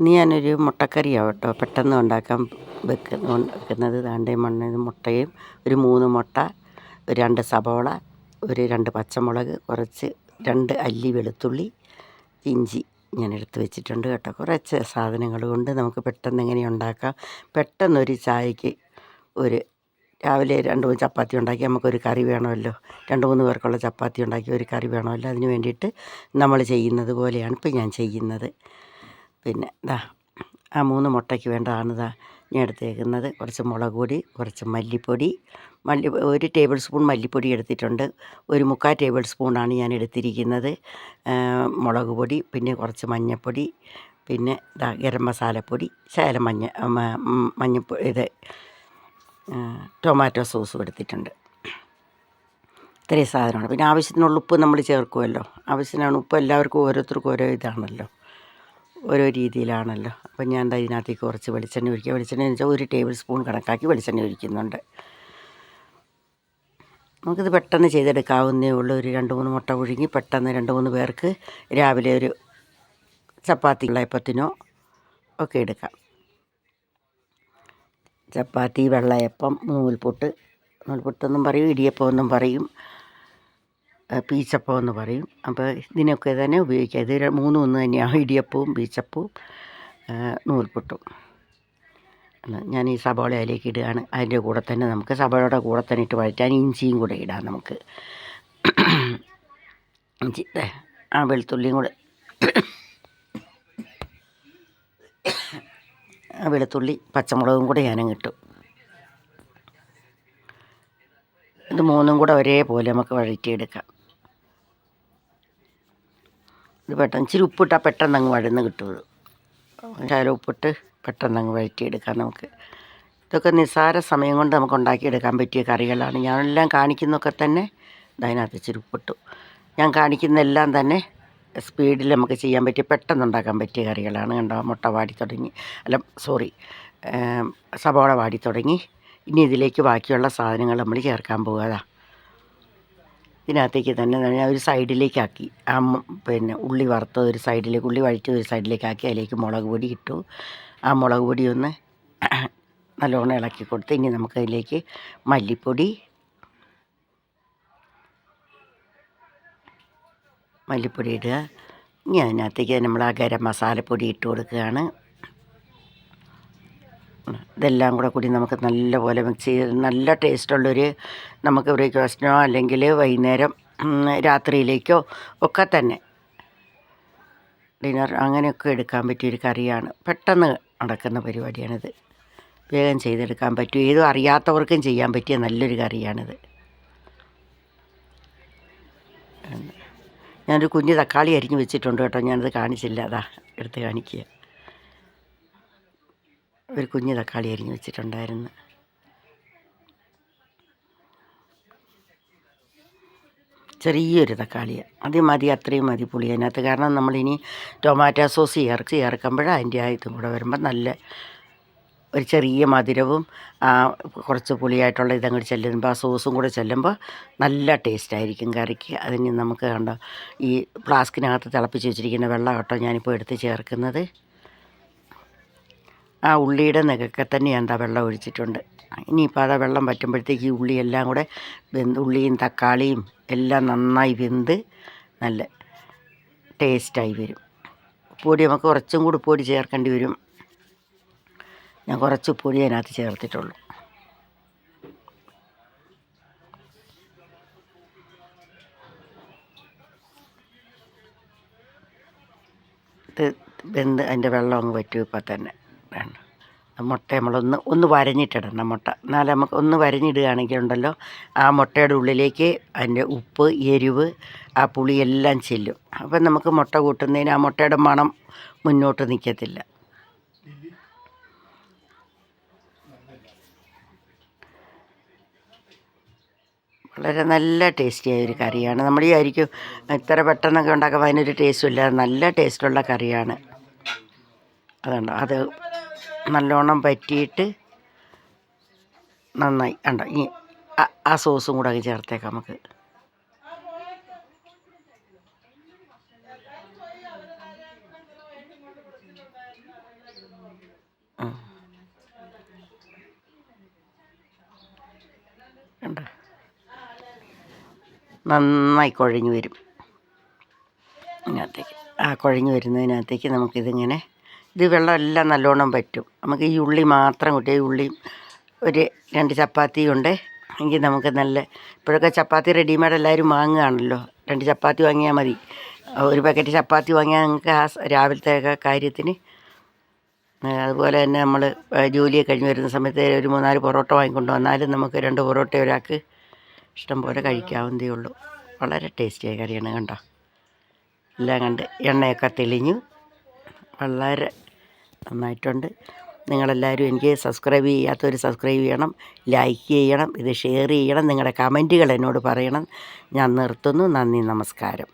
ഇനി ഞാനൊരു മുട്ടക്കറിയാണ് കേട്ടോ. പെട്ടെന്ന് ഉണ്ടാക്കാൻ വെക്കുന്ന വെക്കുന്നത്. ദാണ്ടേ മണ്ണ് മുട്ടയും ഒരു മൂന്ന് മുട്ട ഒരു രണ്ട് സബോള ഒരു രണ്ട് പച്ചമുളക് കുറച്ച് രണ്ട് അല്ലി വെളുത്തുള്ളി ഇഞ്ചി ഞാൻ എടുത്ത് വെച്ചിട്ടുണ്ട് കേട്ടോ. കുറച്ച് സാധനങ്ങൾ കൊണ്ട് നമുക്ക് പെട്ടെന്ന് എങ്ങനെ ഉണ്ടാക്കാം? പെട്ടെന്നൊരു ചായക്ക് ഒരു രാവിലെ രണ്ട് മൂന്ന് ചപ്പാത്തി ഉണ്ടാക്കി നമുക്കൊരു കറി വേണമല്ലോ. രണ്ട് മൂന്ന് പേർക്കുള്ള ചപ്പാത്തി ഉണ്ടാക്കി ഒരു കറി വേണമല്ലോ. അതിന് വേണ്ടിയിട്ട് നമ്മൾ ചെയ്യുന്നത് പോലെയാണ് ഇപ്പം ഞാൻ ചെയ്യുന്നത്. പിന്നെ ദാ ആ മൂന്ന് മുട്ടയ്ക്ക് വേണ്ടതാണ് ദാ ഞാൻ എടുത്തേക്കുന്നത്. കുറച്ച് മുളക് പൊടി കുറച്ച് മല്ലിപ്പൊടി. മല്ലി ഒരു ടേബിൾ സ്പൂൺ മല്ലിപ്പൊടി എടുത്തിട്ടുണ്ട്. ഒരു മുക്കാൽ ടേബിൾ സ്പൂണാണ് ഞാൻ എടുത്തിരിക്കുന്നത്. മുളക് പൊടി പിന്നെ കുറച്ച് മഞ്ഞൾപ്പൊടി പിന്നെ ഇതാ ഗരം മസാലപ്പൊടി ശകലം മഞ്ഞ മഞ്ഞപ്പൊടി ഇത് ടൊമാറ്റോ സോസും എടുത്തിട്ടുണ്ട്. ഇത്രയും സാധനമാണ്. പിന്നെ ആവശ്യത്തിനുള്ള ഉപ്പ് നമ്മൾ ചേർക്കുമല്ലോ. ആവശ്യത്തിനാണ് ഉപ്പ് എല്ലാവർക്കും ഓരോരുത്തർക്കും ഓരോ ഇതാണല്ലോ. ഓരോ രീതിയിലാണല്ലോ. അപ്പം ഞാൻ എന്താ ഇതിനകത്തേക്ക് കുറച്ച് വെളിച്ചെണ്ണ ഒഴിക്കുക. വെളിച്ചെണ്ണ എന്ന് വെച്ചാൽ ഒരു ടേബിൾ സ്പൂൺ കണക്കാക്കി വെളിച്ചെണ്ണ ഒഴിക്കുന്നുണ്ട്. നമുക്കിത് പെട്ടെന്ന് ചെയ്തെടുക്കാവുന്നേ ഉള്ളൂ. ഒരു രണ്ട് മൂന്ന് മുട്ട പുഴുങ്ങി പെട്ടെന്ന് രണ്ട് മൂന്ന് പേർക്ക് രാവിലെ ഒരു ചപ്പാത്തി വെള്ളയപ്പത്തിനോ ഒക്കെ എടുക്കാം. ചപ്പാത്തി വെള്ളയപ്പം നൂൽപുട്ട്. നൂൽപുട്ടെന്നും പറയും ഇടിയപ്പം എന്നും പറയും. പീച്ചപ്പം എന്ന് പറയും. അപ്പോൾ ഇതിനൊക്കെ തന്നെ ഉപയോഗിക്കാം. ഇത് മൂന്നും ഒന്ന് തന്നെയാണ് ഇടിയപ്പവും പീച്ചപ്പവും നൂൽപുട്ടും. ഞാൻ ഈ സബോള അതിലേക്ക് ഇടുകയാണ്. അതിന്റെ കൂടെ തന്നെ നമുക്ക് സബോളയുടെ കൂടെ തന്നെ ഇട്ട് വഴറ്റാൻ ഇഞ്ചിയും കൂടെ ഇടാം നമുക്ക്. ഇഞ്ചി ആ വെളുത്തുള്ളിയും കൂടെ. വെളുത്തുള്ളി പച്ചമുളകും കൂടെ ഞാനും കിട്ടും ഇത് മൂന്നും കൂടെ ഒരേപോലെ നമുക്ക് വഴറ്റിയെടുക്കാം. ഇത് പെട്ടെന്ന് ഇച്ചിരി ഉപ്പിട്ടാൽ പെട്ടെന്ന് അങ്ങ് വഴന്ന് കിട്ടുള്ളൂ. ശകലം ഉപ്പിട്ട് പെട്ടെന്ന് അങ്ങ് വഴറ്റിയെടുക്കാം നമുക്ക്. ഇതൊക്കെ നിസ്സാര സമയം കൊണ്ട് നമുക്ക് ഉണ്ടാക്കിയെടുക്കാൻ പറ്റിയ കറികളാണ്. ഞാനെല്ലാം കാണിക്കുന്നൊക്കെ തന്നെ അതിനകത്ത് ഇച്ചിരി ഉപ്പിട്ടു. ഞാൻ കാണിക്കുന്നതെല്ലാം തന്നെ സ്പീഡിൽ നമുക്ക് ചെയ്യാൻ പറ്റിയ പെട്ടെന്ന് ഉണ്ടാക്കാൻ പറ്റിയ കറികളാണ് കണ്ടോ? മുട്ട വാടി തുടങ്ങി. അല്ല സോറി സബോള വാടി തുടങ്ങി. ഇനി ഇതിലേക്ക് ബാക്കിയുള്ള സാധനങ്ങൾ നമ്മൾ ചേർക്കാൻ പോകുക ഇതിനകത്തേക്ക് തന്നെ ഞാൻ ഒരു സൈഡിലേക്കാക്കി. ആ പിന്നെ ഉള്ളി വറുത്തത് ഒരു സൈഡിലേക്ക് ഉള്ളി വഴിച്ചത് ഒരു സൈഡിലേക്കാക്കി അതിലേക്ക് മുളക് പൊടി ഇട്ടു. ആ മുളക് പൊടി ഒന്ന് നല്ലോണം ഇളക്കി കൊടുത്ത് ഇനി നമുക്കതിലേക്ക് മല്ലിപ്പൊടി മല്ലിപ്പൊടി ഇടുക. ഇനി അതിനകത്തേക്ക് നമ്മൾ ആ ഗരം മസാലപ്പൊടി ഇട്ട് കൊടുക്കുകയാണ്. ഇതെല്ലാം കൂടെ കൂടി നമുക്ക് നല്ലപോലെ മിക്സ് ചെയ്ത് നല്ല ടേസ്റ്റുള്ളൊരു നമുക്ക് ബ്രേക്ക്ഫാസ്റ്റിനോ അല്ലെങ്കിൽ വൈകുന്നേരം രാത്രിയിലേക്കോ ഒക്കെ തന്നെ ഡിന്നർ അങ്ങനെയൊക്കെ എടുക്കാൻ പറ്റിയൊരു കറിയാണ്. പെട്ടെന്ന് നടക്കുന്ന പരിപാടിയാണിത്. വേഗം ചെയ്തെടുക്കാൻ പറ്റും. ഏതും അറിയാത്തവർക്കും ചെയ്യാൻ പറ്റിയ നല്ലൊരു കറിയാണിത്. ഞാനൊരു കുഞ്ഞ് തക്കാളി അരിഞ്ഞ് വെച്ചിട്ടുണ്ട് കേട്ടോ. ഞാനത് കാണിച്ചില്ല. അതാ എടുത്ത് കാണിക്കുക. ഒരു കുഞ്ഞു തക്കാളി അരിഞ്ഞ് വെച്ചിട്ടുണ്ടായിരുന്നു. ചെറിയൊരു തക്കാളി. അത് മതി അത്രയും മതി പുളി. അതിനകത്ത് കാരണം നമ്മളിനി ടൊമാറ്റോ സോസ് ചേർക്ക് ചേർക്കുമ്പോൾ അതിന്റെ ആ ഇതും കൂടെ വരുമ്പോൾ നല്ല ഒരു ചെറിയ മധുരവും കുറച്ച് പുളിയായിട്ടുള്ള ഇതങ്ങോട്ട് ചെല്ലുമ്പോൾ ആ സോസും കൂടെ ചെല്ലുമ്പോൾ നല്ല ടേസ്റ്റായിരിക്കും കറിക്ക്. അതിന് നമുക്ക് കണ്ടോ ഈ ഫ്ലാസ്കിനകത്ത് തിളപ്പിച്ച് വെച്ചിരിക്കുന്ന വെള്ളം കേട്ടോ ഞാനിപ്പോൾ എടുത്ത് ചേർക്കുന്നത്. ആ ഉള്ളിയുടെ നികക്കെ തന്നെ എന്താ വെള്ളം ഒഴിച്ചിട്ടുണ്ട്. ഇനിയിപ്പോൾ അതാ വെള്ളം പറ്റുമ്പോഴത്തേക്ക് ഈ ഉള്ളി എല്ലാം കൂടെ വെന്ത് ഉള്ളിയും തക്കാളിയും എല്ലാം നന്നായി വെന്ത് നല്ല ടേസ്റ്റായി വരും. പൊടി നമുക്ക് കുറച്ചും കൂടി പൊടി ചേർക്കേണ്ടി വരും. ഞാൻ കുറച്ച് പൊടി അതിനകത്ത് ചേർത്തിട്ടുള്ളൂ. ഇത് വെന്ത് അതിന്റെ വെള്ളം അങ്ങ് പറ്റും ഇപ്പം തന്നെ. മുട്ട നമ്മളൊന്ന് ഒന്ന് വരഞ്ഞിട്ടിടണം മുട്ട. എന്നാലും നമുക്ക് ഒന്ന് വരഞ്ഞിടുകയാണെങ്കിൽ ഉണ്ടല്ലോ ആ മുട്ടയുടെ ഉള്ളിലേക്ക് അതിന്റെ ഉപ്പ് എരിവ് ആ പുളി എല്ലാം ചെല്ലും. അപ്പം നമുക്ക് മുട്ട കൂട്ടുന്നതിന് ആ മുട്ടയുടെ മണം മുന്നോട്ട് നിൽക്കത്തില്ല. വളരെ നല്ല ടേസ്റ്റിയായ ഒരു കറിയാണ്. നമ്മൾ ഈ ആയിരിക്കും ഇത്ര പെട്ടെന്നൊക്കെ ഉണ്ടാക്കുമ്പോൾ അതിനൊരു ടേസ്റ്റും ഇല്ല. നല്ല ടേസ്റ്റുള്ള കറിയാണ്. അതുണ്ടോ അത് നല്ലോണം പറ്റിയിട്ട് നന്നായി. കണ്ട? ഈ ആ സോസും കൂടെ അങ്ങ് ചേർത്തേക്കാം നമുക്ക്. നന്നായി കുഴഞ്ഞു വരും. അതിനകത്തേക്ക് ആ കുഴഞ്ഞു വരുന്നതിനകത്തേക്ക് നമുക്കിതിങ്ങനെ ഇത് വെള്ളം എല്ലാം നല്ലോണം പറ്റും. നമുക്ക് ഈ ഉള്ളി മാത്രം കൂട്ടി ഈ ഉള്ളിയും ഒരു രണ്ട് ചപ്പാത്തിയും ഉണ്ട്. എങ്കിൽ നമുക്ക് നല്ല ഇപ്പോഴൊക്കെ ചപ്പാത്തി റെഡിമെയ്ഡ് എല്ലാവരും വാങ്ങുകയാണല്ലോ. രണ്ട് ചപ്പാത്തി വാങ്ങിയാൽ മതി. ഒരു പാക്കറ്റ് ചപ്പാത്തി വാങ്ങിയാൽ നിങ്ങൾക്ക് ആ രാവിലത്തെ കാര്യത്തിന് അതുപോലെ തന്നെ നമ്മൾ ജോലിയെ കഴിഞ്ഞ് വരുന്ന സമയത്ത് ഒരു മൂന്നാൽ പൊറോട്ട വാങ്ങിക്കൊണ്ട് വന്നാലും നമുക്ക് രണ്ട് പൊറോട്ട ഒരാൾക്ക് ഇഷ്ടം പോലെ കഴിക്കാവുന്നതേ ഉള്ളൂ. വളരെ ടേസ്റ്റിയായ കറിയാണ് കണ്ടോ? എല്ലാം കണ്ട് എണ്ണയൊക്കെ തെളിഞ്ഞു. വളരെ നന്നായിട്ടുണ്ട്. നിങ്ങളെല്ലാവരും എനിക്ക് സബ്സ്ക്രൈബ് ചെയ്യാത്തവർ സബ്സ്ക്രൈബ് ചെയ്യണം ലൈക്ക് ചെയ്യണം ഇത് ഷെയർ ചെയ്യണം നിങ്ങളുടെ കമന്റുകൾ എന്നോട് പറയണം. ഞാൻ നിർത്തുന്നു. നന്ദി നമസ്കാരം.